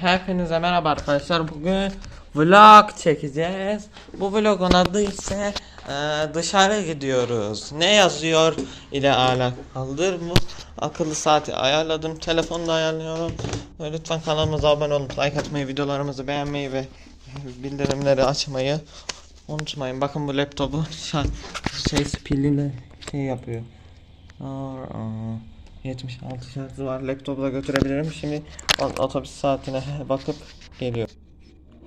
Hepinize merhaba arkadaşlar. Bugün vlog çekeceğiz. Bu vlogun adı ise e, dışarı gidiyoruz. Ne yazıyor ile alakalıdır bu. Akıllı saati ayarladım. Telefonda ayarlıyorum. Ve Lütfen kanalımıza abone olup like atmayı, videolarımızı beğenmeyi ve bildirimleri açmayı unutmayın. Bakın bu laptopu şarj şey piliyle şey yapıyor. Aa, 76 şarjı var. Laptopu götürebilirim. Şimdi otobüs saatine bakıp geliyor.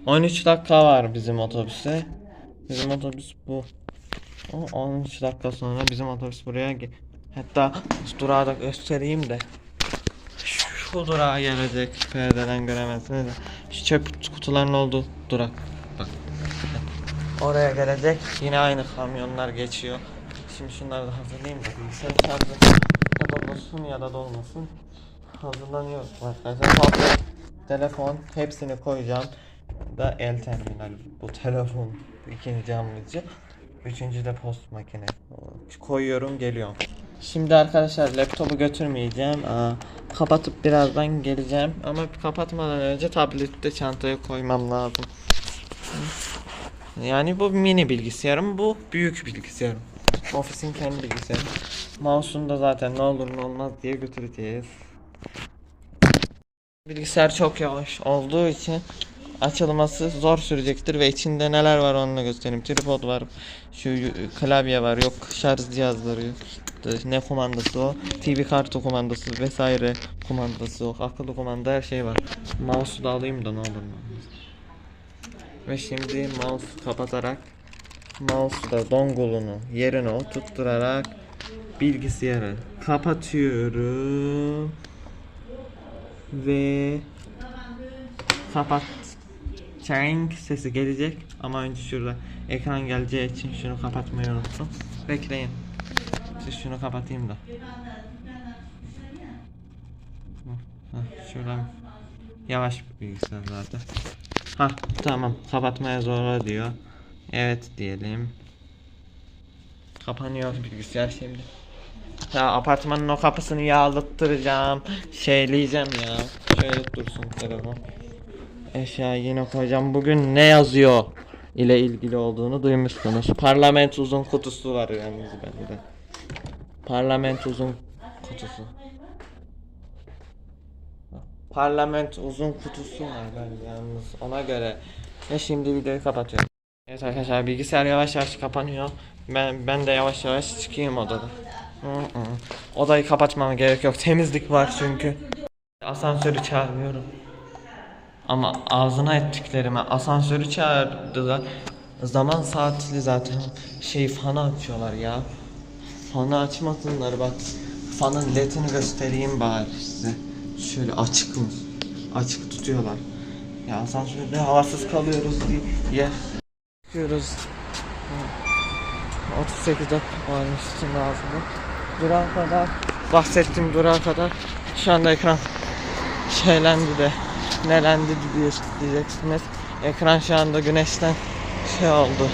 13 dakika var bizim otobüse. Bizim otobüs bu. O 13 dakika sonra bizim otobüs buraya Hatta durağı da göstereyim de. Şu durağa gelecek. Perdeden göremezsiniz de. Şu çöp kutuların olduğu durak. Bak. Oraya gelecek. Yine aynı kamyonlar geçiyor. Şimdi şunları da hazırlayayım da bilgisayar şarjı ya da dolmasın. Hazırlanıyor arkadaşlar. Tablet, telefon hepsini koyacağım. Da el terminal bu telefon ikinci amacı. Üçüncü de post makine. Koyuyorum geliyorum. Şimdi arkadaşlar laptopu götürmeyeceğim. Aa, kapatıp birazdan geleceğim. Ama kapatmadan önce tableti de çantaya koymam lazım. Yani bu mini bilgisayarım, bu büyük bilgisayarım. Ofisin kendi bilgisayarı. Mouse'unu da zaten ne olur ne olmaz diye götüreceğiz. Bilgisayar çok yavaş olduğu için açılması zor sürecektir ve içinde neler var onu göstereyim. Tripod var, şu klavye var, yok şarj cihazları Ne kumandası o? TV kartı kumandası vesaire kumandası yok. Akıllı kumanda her şey var. Mouse'u da alayım da ne olur ne olmaz. Ve şimdi mouse kapatarak mouse'da dongle'unu yerine oturtturarak bilgisayarı kapatıyorum ve kapat Çeng sesi gelecek ama önce şurada ekran geleceği için şunu kapatmayı unuttum. Bekleyin. Siz şunu kapatayım da. Heh, şuradan yavaş bilgisayar zaten. Ha tamam kapatmaya zorla diyor. Evet diyelim. Kapanıyor bilgisayar şimdi. Ya apartmanın o kapısını yağlattıracağım. Şeyleyeceğim ya. Şöyle dursun telefon. Eşya yine koyacağım. Bugün ne yazıyor ile ilgili olduğunu duymuşsunuz. Parlament uzun kutusu var yalnız bende. Parlament uzun kutusu. Parlament uzun kutusu var ben yalnız ona göre. Ve şimdi videoyu kapatıyorum. Evet arkadaşlar bilgisayar yavaş yavaş kapanıyor. Ben ben de yavaş yavaş çıkayım odadan. Odayı kapatmama gerek yok. Temizlik var çünkü. Asansörü çağırmıyorum. Ama ağzına ettiklerime asansörü çağırdılar. Zaman saatli zaten şey fanı açıyorlar ya. Fanı açmasınlar bak. Fanın ledini göstereyim bari size. Şöyle açık mı? Açık tutuyorlar. Ya asansörde havasız kalıyoruz diye. Çıkıyoruz. 38 dakika varmış şimdi ağzında. Durağa kadar bahsettiğim durağa kadar şu anda ekran şeylendi de nelendi diye diyeceksiniz. Ekran şu anda güneşten şey oldu.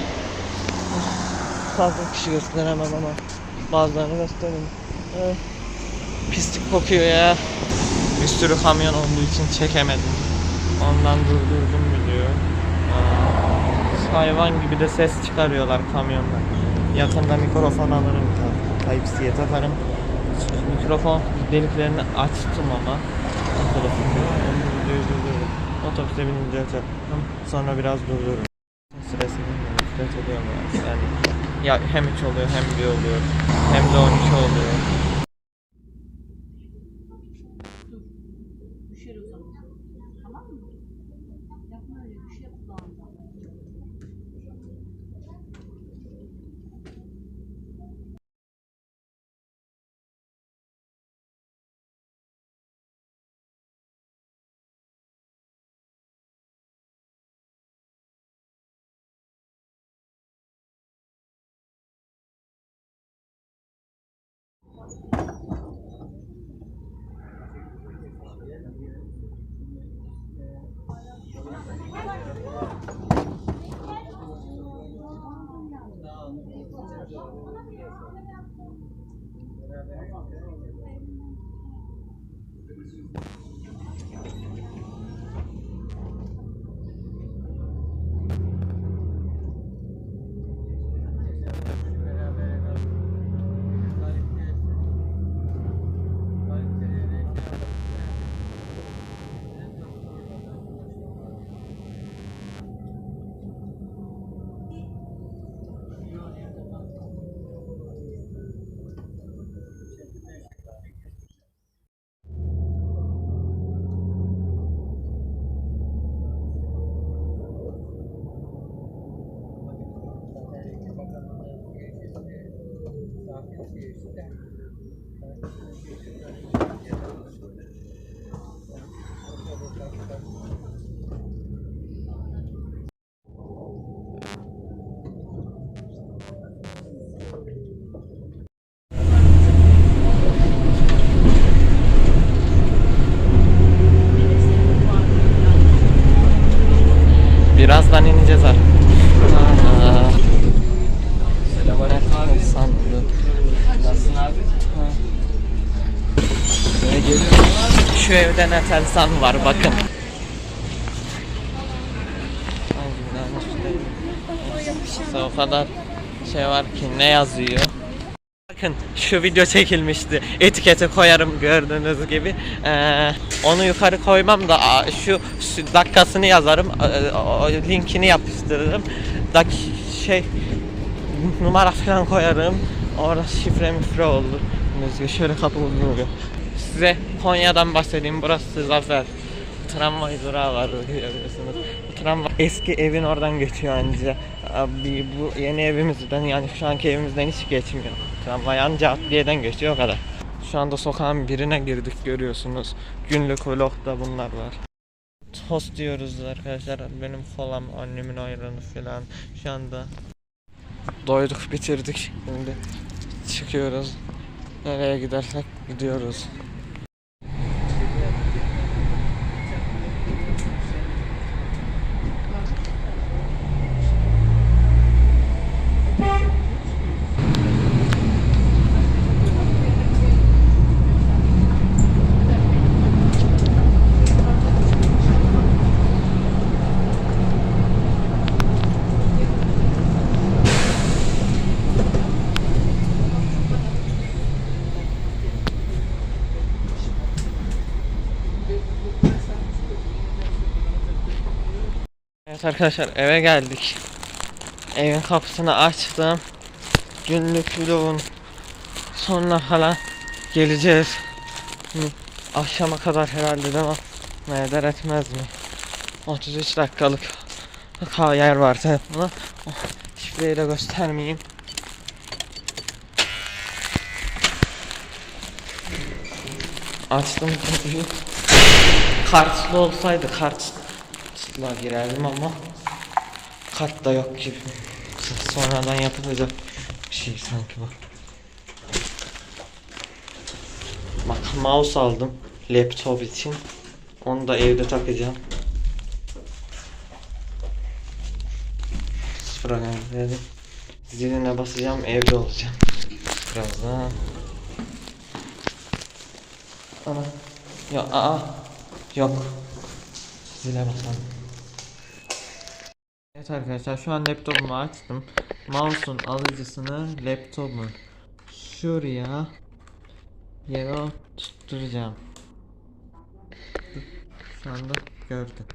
Fazla kişi gösteremem ama bazılarını göstereyim. Pislik kokuyor ya. Bir sürü kamyon olduğu için çekemedim. Ondan durdurdum video. Aa, Hayvan gibi de ses çıkarıyorlar kamyonlar. Yakında mikrofon alırım. Type-C'ye takarım. Mikrofon deliklerini açtım ama. Otobüse binince açarım. Sonra biraz durdururum. Sırasını nefret ediyorum ya. Yani ya hem 3 oluyor hem 1 oluyor. Hem de 12 oluyor. Thank you. Birazdan ineceğiz artık. Şu evde ne telsan var bakın. O kadar şey var ki ne yazıyor. Bakın şu video çekilmişti. Etiketi koyarım gördüğünüz gibi. Ee, onu yukarı koymam da şu, şu dakikasını yazarım. o linkini yapıştırırım. Dak şey numara falan koyarım. Orada şifre mifre olur. Şöyle kapı duruyor. Size Konya'dan bahsedeyim. Burası Zafer. Tramvay durağı var görüyorsunuz. Tramvay eski evin oradan geçiyor anca. Abi bu yeni evimizden yani şu anki evimizden hiç geçmiyor. Tramvay anca adliyeden geçiyor o kadar. Şu anda sokağın birine girdik görüyorsunuz. Günlük vlogda bunlar var. Tost diyoruz arkadaşlar. Benim kolam, annemin ayranı falan. Şu anda doyduk, bitirdik. Şimdi çıkıyoruz. Nereye gidersek gidiyoruz. Evet arkadaşlar eve geldik. Evin kapısını açtım. Günlük vlogun sonuna falan geleceğiz. Akşama kadar herhalde? Ne eder etmez mi? 33 dakikalık yer var telefonda. Oh, Şifreyi de göstermeyeyim. Açtım kapıyı. Kartlı olsaydı kartla girerdim ama kart da yok gibi. Sonradan yapılacak bir şey sanki bu. Bak mouse aldım laptop için. Onu da evde takacağım. Gönderdim. Ziline basacağım evde olacağım. Birazdan. Ana. Ya aa. Yok. Zile basalım. Evet arkadaşlar şu an laptopumu açtım. Mouse'un alıcısını laptopun şuraya yere tutturacağım. Şu anda gördüm.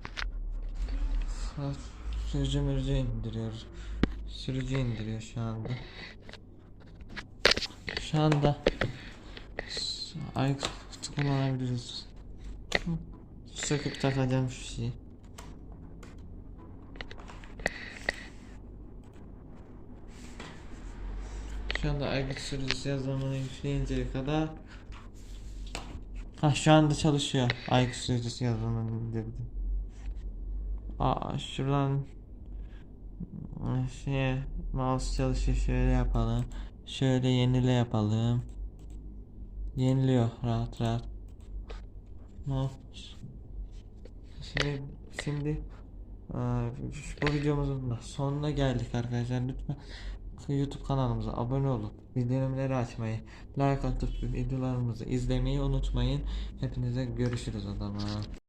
Sürücü mürücü indiriyor. Sürücü indiriyor şu anda. Şu anda Aykut kullanabiliriz. Söküp takacağım şu şeyi. Şu anda Aykut sürücüsü yazılımını yükleyinceye kadar Ha şu anda çalışıyor. Aykut sürücüsü yazılımını indirdim. Aa şuradan şey mouse çalışıyor şöyle yapalım. Şöyle yenile yapalım. Yeniliyor rahat rahat. Mouse. Şimdi şimdi eee, bu videomuzun da sonuna geldik arkadaşlar. Lütfen YouTube kanalımıza abone olup bildirimleri açmayı, like atıp videolarımızı izlemeyi unutmayın. Hepinize görüşürüz o zaman.